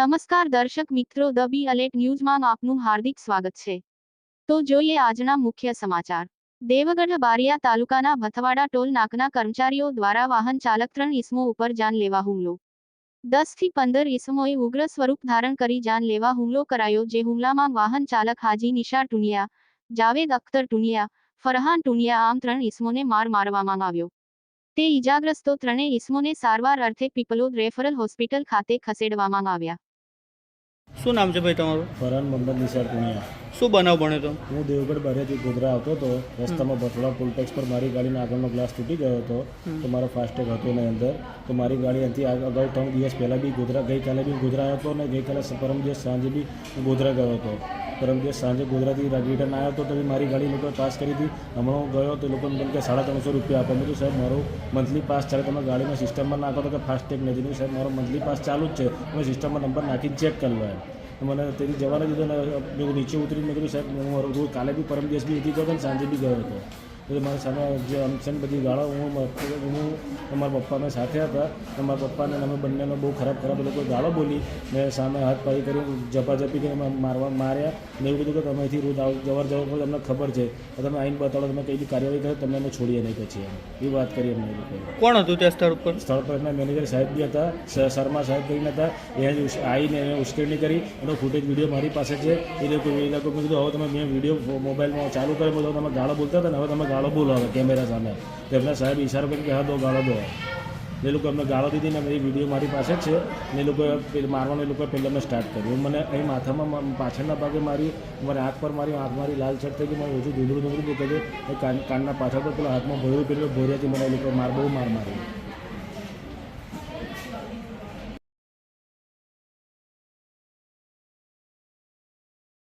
નમસ્કાર દર્શક મિત્રો, ધ બી અલેટ ન્યૂઝમાં આપનું હાર્દિક સ્વાગત છે. તો જોઈએ આજના મુખ્ય સમાચાર. દેવગઢ બારિયા તાલુકાના ભથવાડા ટોલ નાકના કર્મચારીઓ દ્વારા વાહન ચાલક ત્રણ ઈસમો ઉપર જાન લેવા હુમલો. દસથી પંદર ઈસમોએ ઉગ્ર સ્વરૂપ ધારણ કરી જાન લેવા હુમલો કરાયો, જે હુમલામાં વાહન ચાલક હાજી નિશાર ટુનિયા, જાવેદ અખ્તર ટુનિયા, ફરહાન ટુનિયા આમ ત્રણ ઈસમોને માર મારવામાં આવ્યો. તે ઈજાગ્રસ્તો ત્રણેય ઈસમોને સારવાર અર્થે પીપલોદ રેફરલ હોસ્પિટલ ખાતે ખસેડવામાં આવ્યા. શું નામ છે ભાઈ તમારું? ફરહાન મોહમ્મદ નિસાર પુનિયા શું બનાવ બન્યો તો? હું દેવગઢ બારિયાથી ગોધરા આવતો હતો. રસ્તામાં ભટોડા પુલટેક્સ પર મારી ગાડીનો આગળનો ગ્લાસ તૂટી ગયો હતો. તો મારો ફાસ્ટેગ હતો એની અંદર. તો મારી ગાડી અહીંથી અગાઉ ત્રણ દિવસ પહેલાં બી ગોધરા ગઈકાલે બી ગોધરા આવ્યો હતો અને ગઈકાલે પરમ દિવસ સાંજે બી હું ગોધરા ગયો હતો. પરમ દિવસ સાંજે ગુજરાતી રિટર્ન આવ્યો હતો તો મારી ગાડી લોકોએ પાસ કરી હતી. હમણાં હું ગયો તો લોકોને મને કે સાડા ત્રણસો રૂપિયા આપો મેં કીધું, સાહેબ, મારો મંથલી પાસ ચાલે તમે ગાડીમાં સિસ્ટમમાં નાખો તો કે ફાસ્ટેગ નથી. નહીં સાહેબ, મારો મંથલી પાસ ચાલુ જ છે. તમે સિસ્ટમમાં નંબર નાખીને ચેક કરી લો. એમ. મને તેથી જવાના દીધો ને નીચે ઉતરીને મેં કીધું, સાહેબ, હું રોજ કાલે બી પરમ દિવસ બી ઉતરી ગયો હતો સાંજે બી ગયો હતો. એટલે મારી સામે જે અમસન બધી ગાળો હું મ- હું અમારા પપ્પાને સાથે હતા. અને મારા પપ્પાને અમે બંનેનો બહુ ખરાબ ખરાબ લોકો ગાળો બોલી મેં સામે હાથ પાડી કરી ઝપાઝપી કરી મારવા માર્યા ને એવું કીધું કે તમે અહીંથી રોજ આવ જવાર જવર પર તમને ખબર છે. તો તમે આવીને બતાડો તમે કઈ બી કાર્યવાહી કરો તમને અમે છોડીએ નહીં પછી એમ. એ વાત કરી અમને કોણ હતું ત્યાં સ્થળ ઉપર? સ્થળ પર એમના મેનેજર સાહેબ બી હતા શર્મા સાહેબ કરીને હતા. એ જ આવીને એને ઉશ્કેરણી કરી. એનો ફૂટેજ વીડિયો મારી પાસે છે. એ લોકો એ લોકો મેં કીધું હવે તમે મેં વીડિયો મોબાઈલમાં ચાલુ કર્યો બધો તમે ગાળો બોલતા હતા ને હવે તમે ગાળો બોલો બોલાવે કેમેરા સામે. તો સાહેબ ઈશારો કરીને કે, હા, દો ગાળો, દો. એ લોકો એમને ગાળો દીધી ને એ વીડિયો મારી પાસે જ છે ને એ લોકો મારવાનું એ લોકોએ પહેલાં મેં સ્ટાર્ટ કર્યું. મને અહીં માથામાં પાછળના ભાગે મારી મારી આંખ પર મારી આંખ મારી લાલ છટ થઈ ગઈ, મારું ઓછું ધૂંધળું ધૂંધળું દેખાય છે. કાન, કાનના પાછળ પર પેલા હાથમાં ભોયરું પેલું ભોરિયાથી મને એ લોકો માર, બહુ માર મારી.